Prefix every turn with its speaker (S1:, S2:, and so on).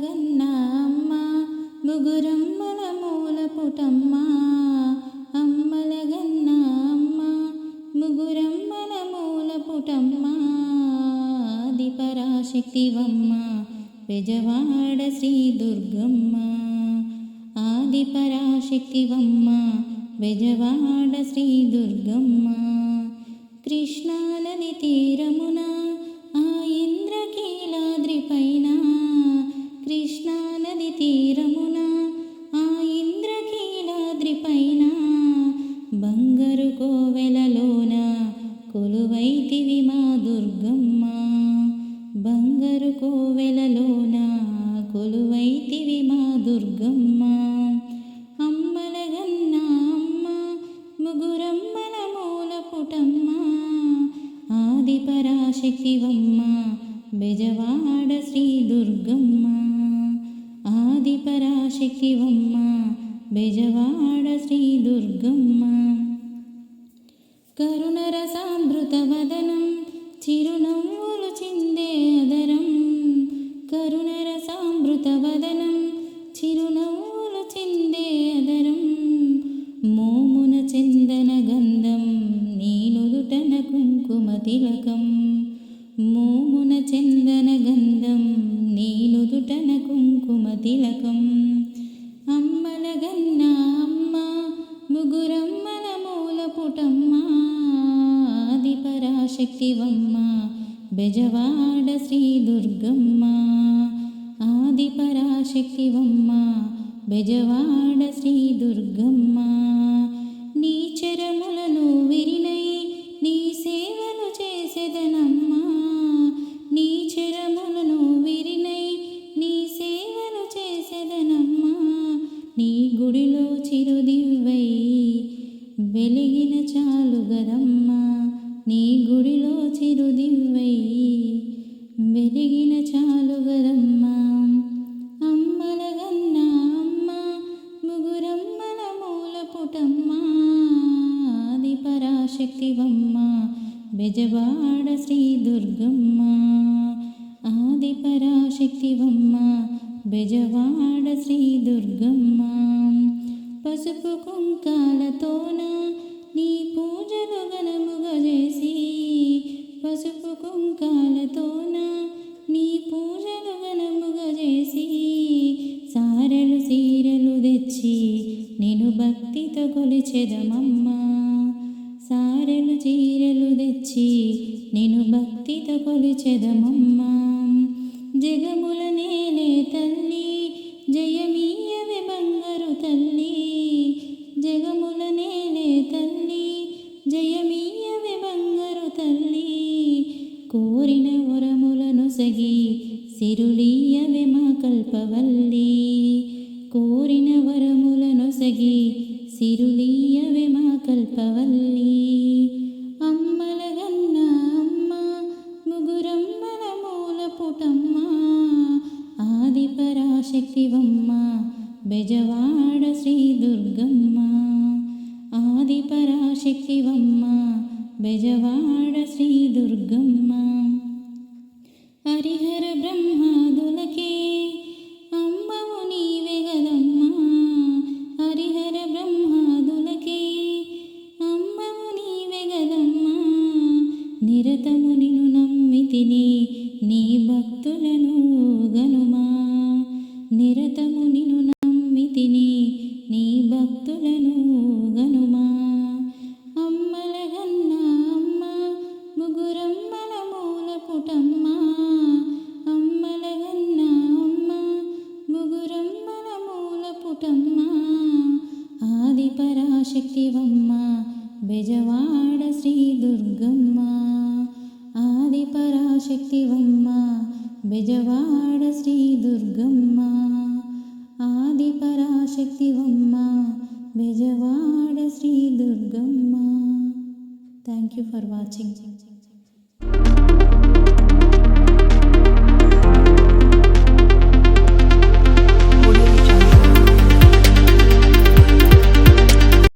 S1: జగన్న అమ్మ ముగురమ్మల మూల పుటమ్మ అమ్మ లగన్న అమ్మ ముగురమ్మల మూల పుటమ్మ ఆదిపరాశక్తివమ్మ పెజవాడ శ్రీ దుర్గమ్మ ఆదిపరాశక్తివమ్మ బెజవాడ శ్రీ దుర్గమ్మ. కృష్ణానది తీరమున ఆ ఇంద్రకీలాద్రి దుర్గమ్మ అమ్మలగన్న అమ్మ ముగురమ్మల మూల పుటమ్మ ఆది పరాశక్తివమ్మ బెజవాడ శ్రీ దుర్గమ్మ ఆది పరాశక్తివమ్మ బెజవాడ శ్రీ దుర్గమ్మ. కరుణరసామృత వదనం చిరునవ్వులు చిందే అదరం కరుణరసామృత తిలకం. మోమున చందన గంధం నీనుదుటన కుంకుమ తిలకం. అమ్మల గన్న అమ్మ ముగురమ్మల మూల పుటమ్మ బెజవాడ శ్రీ దుర్గమ్మ ఆదిపరాశక్తివమ్మ బెజవాడ శ్రీ దుర్గమ్మ నీ గుడిలో చిరుదివ్వై వెలిగిన చాలు గదమ్మా. నీ గుడిలో చిరుదివ్వై వెలిగిన చాలు గదమ్మా. అమ్మలగన్నా అమ్మ ముగురమ్మల మూల పుటమ్మా. ఆది పరాశక్తివమ్మ బెజవాడ శ్రీ దుర్గమ్మ. ఆది పరాశక్తివమ్మ బెజవాడ శ్రీ దుర్గమ్మ. పసుపు కుంకాలతోన నీ పూజలు గనముగా చేసి పసుపు కుంకాలతోన నీ పూజలు గనముగా చేసి సారెలు సీరలు తెచ్చి నేను భక్తితో కొలిచెదమమ్మా. సారెలు చీరలు తెచ్చి నేను భక్తితో కొలిచెదమమ్మా. జగము కోరిన వరములను సగి సిరులీయవే మా కల్పవల్లి. అమ్మలగన్న అమ్మ ముగురమ్మల మూల పుటమ్మ ఆది పరాశక్తివమ్మ బెజవాడ శ్రీ దుర్గమ్మ. ఆది పరాశక్తివమ్మ బెజవాడ శ్రీ దుర్గమ్మ. నిరతము నిన్ను నమ్మితిని నీ భక్తులను గనుమా. నిరతము నమ్మితిని నీ భక్తులను గనుమా. అమ్మలగన్న అమ్మ ముగురమ్మల మూల పుటమ్మ. అమ్మలగన్న అమ్మ ముగురమ్మల మూల పుటమ్మ. ఆది పరాశక్తివమ్మ బెజవాడ శ్రీ దుర్గమ్మ. పరాశక్తివమ్మ బెజవాడ శ్రీ దుర్గమ్మ. ఆది పరాశక్తివమ్మ Bezawada Sri Durgamma. Thank you for watching